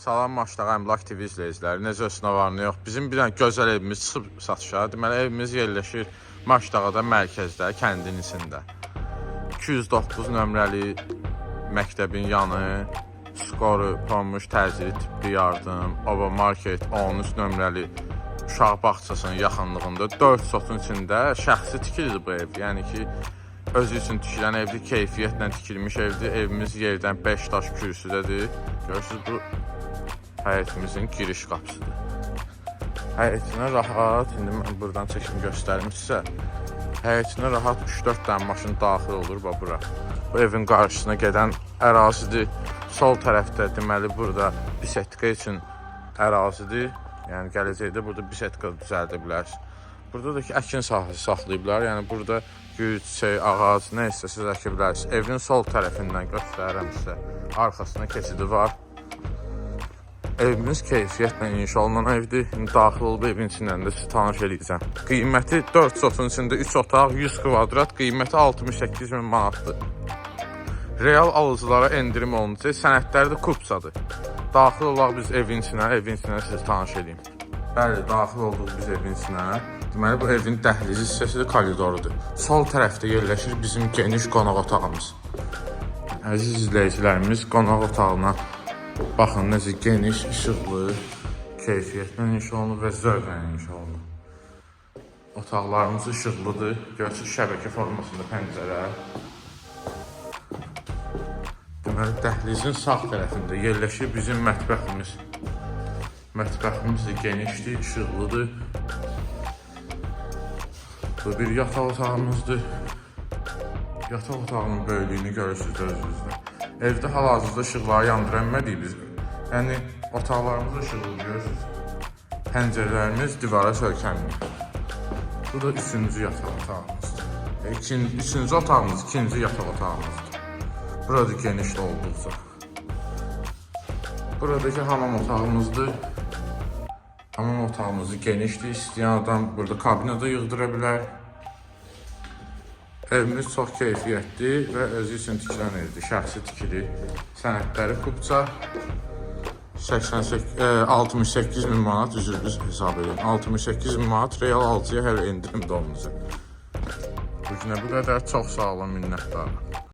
Salam Maçdağı Əmlak TV izləyiciləri, necəsinə var, nə yox. Bizim bir dənə gözəl evimiz çıxıb satışa. Deməli, evimiz yerləşir Maçdağda, mərkəzdə, kəndin içində. 209 nömrəli məktəbin yanı, skoru, pommuş, təcili tibbi yardım, Ova Market 13 nömrəli uşaq bağçasının yaxınlığında 4 sotun içində şəxsi tikilidir bu ev. Yəni ki, özü üçün tikilən evdir, keyfiyyətlə tikilmiş evdir. Evimiz yerdən 5 daş kürsüdədir. Görürsüz bu həyətimizin giriş qapısıdır. Həyətinə rahat, indi mən buradan çəkim göstərim sizə. Həyətinə rahat 3-4 dənə maşın daxil olur bax bura. Bu evin qarşısına gedən ərazidir. Sol tərəfdə deməli burada bisetka üçün ərazidir. Yəni gələcəkdə burada bisetka düzəldə bilərsiniz. Burada da ki əkin sahəsi saxlayıblar. Yəni burada gül, çiçək, ağac, nə istəsəz əkə bilərsiniz. Evin sol tərəfindən göstərirəm sizə. Arxasına keçidi var. Evimiz keyfiyyətlə inşa olunan evdir. İndi daxil olub evin içindən də tanış eləyəcəm. Qiyməti 4 sotun içində 3 otaq, 100 kvadrat, qiyməti 68 min manatdır. Real alıcılara endirim olunacaq. Sənədləri də kupsadır. Daxil olaq biz evin içinə, evin içinə sizi tanış eləyim. Bəli, daxil olduq biz evin içinə. Deməli bu evin dəhlizi hissəsi də koridorudur. Sol tərəfdə yerləşir bizim geniş qonaq otağımız. Əziz izləyicilərimiz qonaq otağına baxın necə geniş, işıqlı, keyfiyyətlə inşa olunub və zövqlə inşa olunub. Otaqlarımız işıqlıdır. Görürsüz şəbəkə formasında pəncərə. Deməli dəhlizin sağ tərəfində yerləşir bizim mətbəximiz. Mətbəximiz də genişdir, işıqlıdır. Bu bir yataq otağımızdır. Yataq otağının böyüklüyünü görürsüz özünüzdə. Evdə hal-hazırda işıqları yandıra bilmədik biz. Yəni otaqlarımız işıqlı görürsüz. Pəncərələrimiz divara söykənmir. Bu da üçüncü yataq otağımızdır. E, İkinci, üçüncü otağımız ikinci yataq otağımızdır. Burada geniş olduqca. Buradakı hamam otağımızdır. Hamam otağımızı genişdir. İstəyən adam burada kabinada yığdıra bilər. Evimiz çox keyfiyyətli və özü üçün tikilən evdir. Şəxsi tikili. Sənədləri kubca 88 e, 68 min manat üzr biz hesab edin. 68 min manat real alıcıya hələ endirim də olunacaq. Bu günə bu qədər çox sağ olun, minnətdarım.